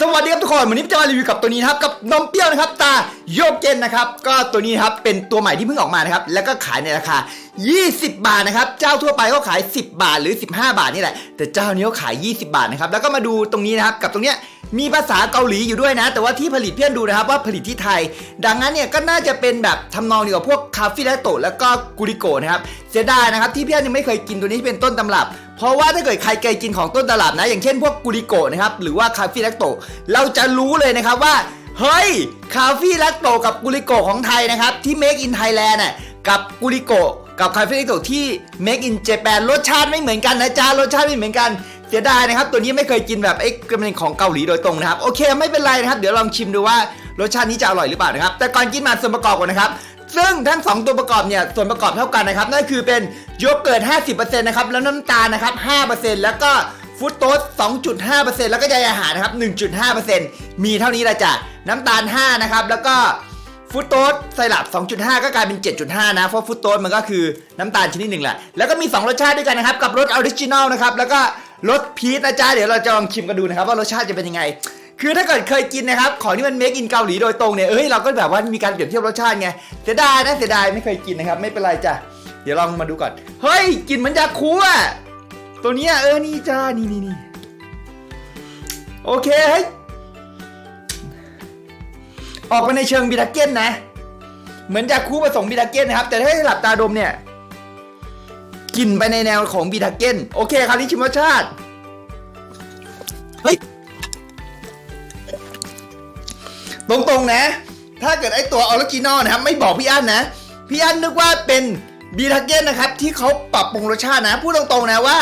สวัสดีครับทุกคนวันนี้จะมารีวิวกับตัวนี้ครับกับนมเปรี้ยวนะครับตาโยเกนนะครับก็ตัวนี้ครับเป็นตัวใหม่ที่เพิ่งออกมานะครับแล้วก็ขายในราคา 20 บาทนะครับเจ้าทั่วไปก็ขาย 10 บาทหรือ 15 บาทนี่แหละแต่เจ้านี้เขาขาย 20 บาทนะครับแล้วก็มาดูตรงนี้นะครับกับตรงเนี้ยมีภาษาเกาหลีอยู่ด้วยนะ แต่ว่าที่ผลิตเพื่อนดูนะครับว่าผลิตที่ไทย ดังนั้นเนี่ยก็น่าจะเป็นแบบทำนองเดียวกับพวกคาเฟ่และโตแล้วก็กุริโกนะครับเสียดายนะครับที่เพื่อนยังไม่เคยกินตัวนี้ที่เป็นต้นตำรับ เพราะว่าถ้าเกิดใครเคยกินของต้นตลาดนะ อย่างเช่นพวกกุริโกะนะครับ หรือว่าคาเฟ่และโต เราจะรู้เลยนะครับว่า เฮ้ย คาเฟ่และโตกับกุริโกะของไทยนะครับ ที่ Make in Thailand น่ะกับกุริโกะกับคาเฟ่และโตที่ Make in Japan รสชาติไม่เหมือนกันนะจ๊ะรสชาติไม่เหมือนกันเสียดายนะครับ ตัวนี้ไม่เคยกินแบบไอ้กระเป็นของเกาหลีโดยตรงนะครับ โอเคไม่เป็นไรนะครับ เดี๋ยวลองชิมดูว่ารสชาตินี้จะอร่อยหรือเปล่านะครับ แต่ก่อนกินมาส่วนประกอบก่อนนะครับ ซึ่งทั้ง 2 ตัวประกอบเนี่ยส่วนประกอบเท่ากันนะครับนั่นคือเป็นโยเกิร์ต 50%นะครับแล้วน้ำตาลนะครับ 5%แล้วก็ฟู้ดโต๊ส2.5%แล้วก็ใยอาหารนะครับ 1.5%มีเท่านี้ละจ้ะน้ำตาล 5 นะครับ แล้วก็ฟูตโต๊ดไซรัป2.5 ก็กลายเป็น 7.5 นะ เพราะฟูตโต๊ดมันก็คือน้ำตาลชนิดหนึ่งแหละ แล้วก็มี 2 รสชาติด้วยกันนะครับ กับรสออริจินอลนะครับ แล้วก็รสพีชนะจ๊ะ เดี๋ยวเราจะลองชิมกันดูนะครับ ว่ารสชาติจะเป็นยังไง คือถ้าเกิดเคยกินนะครับ ของที่มันเมคอินเกาหลีโดยตรงเนี่ย เอ้ยเราก็แบบว่ามีการเปรียบเทียบรสชาติไง เสียดายนะเสียดายไม่เคยกินนะครับ ไม่เป็นไรจ้ะ เดี๋ยวลองมาดูก่อน เฮ้ยกลินเหมือนยาคูอะ ตัวเนี้ยเออ นี่จ้า นี่นี่นี่โอเคเฮ้ยออกมาในเชิงบิทาเก้นนะ เหมือนจาคูผสมบิทาเก้นนะครับ แต่ถ้าให้หลับตาดมเนี่ยกลิ่นไปในแนวของบิทาเก้น โอเค คราวนี้ชิมรสชาติ ตรงๆนะ ถ้าเกิดไอตัวออริจินอลนะครับ ไม่บอกพี่อั้นนะ พี่อั้นนึกว่าเป็นบีทาเก้นนะครับ ที่เขาปรับปรุงรสชาตินะ พูดตรงๆนะว่า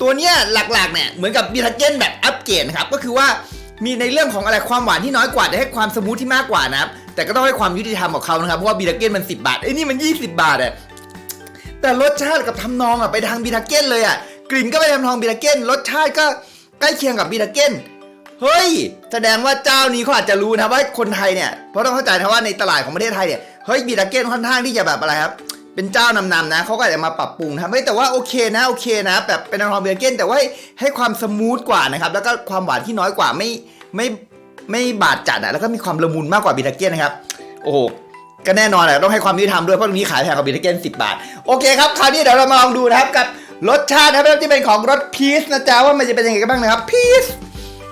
ตัวเนี้ยหลักๆเนี่ยเหมือนกับบีทาเก้นแบบอัปเกรดนะครับ ก็คือว่ามีในเรื่องของอะไรความหวานที่น้อยกว่าแต่ให้ความสมูทที่มากกว่านะครับแต่ก็ต้องให้ความยุติธรรมกับเขานะครับเพราะว่าบีทาเก้นมัน 10 บาทไอ้นี่มัน 20 บาทอะแต่รสชาติกับทำนองอะไปทางบีทาเก้นเลยอะกลิ่นก็ไปทำนองบีทาเก้นรสชาติก็ใกล้เคียงกับบีทาเก้น เฮ้ย แสดงว่าเจ้านี้เขาอาจจะรู้นะว่าคนไทยเนี่ย เพราะต้องเข้าใจนะว่าในตลาดของประเทศไทยเนี่ย เฮ้ยบีทาเก้นค่อนข้างที่จะแบบอะไรครับ เป็นเจ้านำๆนะเขาก็อาจจะมาปรับปรุงนะครับเฮ้ยแต่ว่าโอเคนะโอเคนะ แบบเป็นทางบีทาเก้นแต่ว่าให้ให้ความสมูทกว่านะครับ แล้วก็ความหวานที่น้อยกว่าไม่ไม่ไม่บาดจัดอะแล้วก็มีความละมุนมากกว่าบีทาเก้นนะครับ โอ้โหก็แน่นอนแหละต้องให้ความยุติธรรมด้วยเพราะตรงนี้ขายแพงกว่าบิทเกน10บาท โอเคครับ คราวนี้เดี๋ยวเรามาลองดูนะครับ กับรสชาตินะครับที่เป็นของรสพีชนะจ๊ะว่ามันจะเป็นยังไงกันบ้างนะครับพีช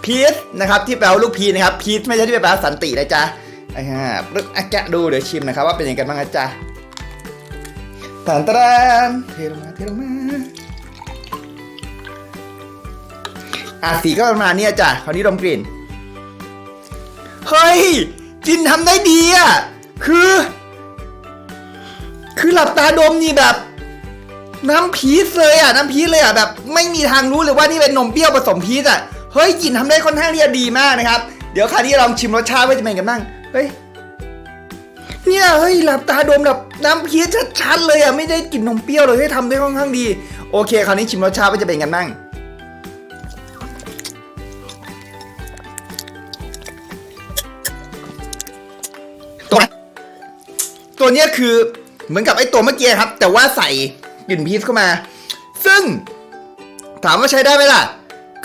พีชนะครับที่แปลว่าลูกพีชนะครับพีชไม่ใช่ที่แปลว่าสันตินะจ๊ะอ่าปึ๊กอะแกะดูเดี๋ยวชิมนะครับว่าเป็นยังไงบ้างนะจ๊ะตานตรานเทลงมาเทลงมาอะสีก็ประมาณเนี้ยจ้ะคราวนี้ดมกลิ่นเฮ้ยจินทำได้ดีอะคือ คือหลับตาดมนี่แบบ น้ำพีชเลยอะน้ำพีชเลยอะแบบ ไม่มีทางรู้เลยว่านี่เป็นนมเปรี้ยวผสมพีชอะ เฮ้ยกลิ่นทำได้ค่อนข้างที่จะดีมากนะครับ เดี๋ยวคราวนี้ลองชิมรสชาติว่าจะเป็นยังไงกันบ้างเฮ้ยเนี่ยเฮ้ยหลับตาดมแบบน้ำพีชชัดๆเลยอะไม่ได้กลิ่นนมเปรี้ยวเลยให้ทำได้ค่อนข้างดี โอเค คราวนี้ชิมรสชาติว่าจะเป็นยังไงกันบ้างตัวตัวเนี้ยคือเหมือนกับไอ้ตัวเมื่อกี้ครับ แต่ว่าใส่กลิ่นพีชเข้ามา ซึ่งถามว่าใช้ได้ไหมล่ะ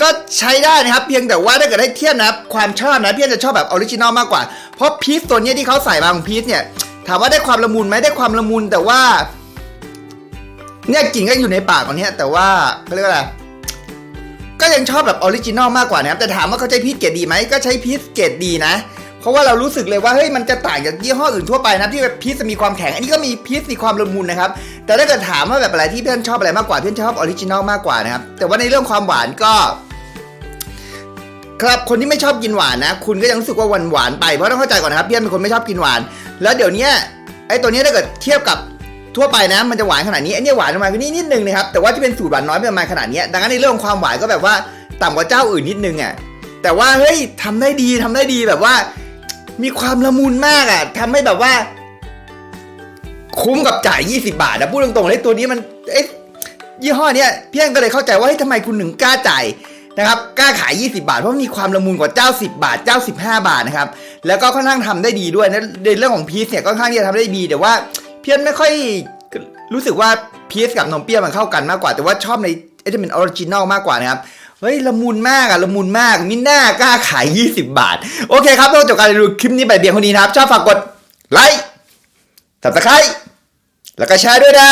ก็ใช้ได้นะครับ เพียงแต่ว่าถ้าเกิดให้เทียบนะครับความชอบนะพี่จะชอบแบบออริจินอลมากกว่า เพราะพีชตัวเนี้ยที่เขาใส่มาของพีชเนี่ยถามว่าได้ความละมุนไหมได้ความละมุนแต่ว่า เนี่ยกลิ่นก็อยู่ในปากของเนี้ยแต่ว่าเขาเรียกว่าอะไรก็ยังชอบแบบออริจินอลมากกว่านะครับแต่ถามว่าเขาใช้พีชเกรดดีไหมก็ใช้พีชเกรดดีนะเพราะว่าเรารู้สึกเลยว่าเฮ้ยมันจะต่างจากยี่ห้ออื่นทั่วไปนะที่แบบพีชจะมีความแข็ง อันนี้ก็มีพีชมีความละมุนนะครับ แต่ถ้าเกิดถามว่าแบบอะไรที่เพื่อนชอบอะไรมากกว่าเพื่อนชอบออริจินอลมากกว่านะครับ แต่ว่าในเรื่องความหวานก็ ครับคนที่ไม่ชอบกินหวานนะ คุณก็ยังรู้สึกว่าหวานหวานไปเพราะต้องเข้าใจก่อนนะครับเพี่อนเป็นคนไม่ชอบกินหวาน แล้วเดี๋ยวนี้ไอ้ตัวนี้ถ้าเกิดเทียบกับทั่วไปนะ มันจะหวานขนาดนี้ไอ้เนี่ยหวานประมาณนี้นิดนึงนะครับแต่ว่าที่เป็นสูตรหวานน้อยประมาณขนาดนี้ดังนั้นในเรื่องของความหวานก็แบบว่าต่ำกว่าเจ้าอื่นนิดนึงอะแต่ว่าเฮ้ยทำได้ดีทำได้ดีแบบว่า มีความละมุนมากอะทำให้แบบว่า คุ้มกับจ่าย 20 บาทนะพูดตรงๆเลยตัวนี้มันเอ๊ะยี่ห้อเนี้ยพี่แอนก็เลยเข้าใจว่าเฮ้ยทำไมคุณหนึ่งกล้าจ่ายนะครับกล้าขาย 20 บาท เพราะมีความละมุนกว่าเจ้า 10 บาทเจ้า 15 บาทนะครับแล้วก็ค่อนข้างทำได้ดีด้วยในเรื่องของพีซเนี่ยค่อนข้างที่จะทำได้ดีแต่ว่าเพี้ยนไม่ค่อยรู้สึกว่าพีซกับนมเปรี้ยวมันเข้ากันมากกว่า แต่ว่าชอบในไอเดเมนออริจินอลมากกว่านะครับเฮ้ยละมุนมากอะละมุนมากมิน่ากล้าขาย 20 บาท โอเคครับเราจบการดูคลิปนี้ไปเบียงคนนี้นะครับ ชอบฝากกดไลค์ subscribe แล้วก็แชร์ด้วยนะ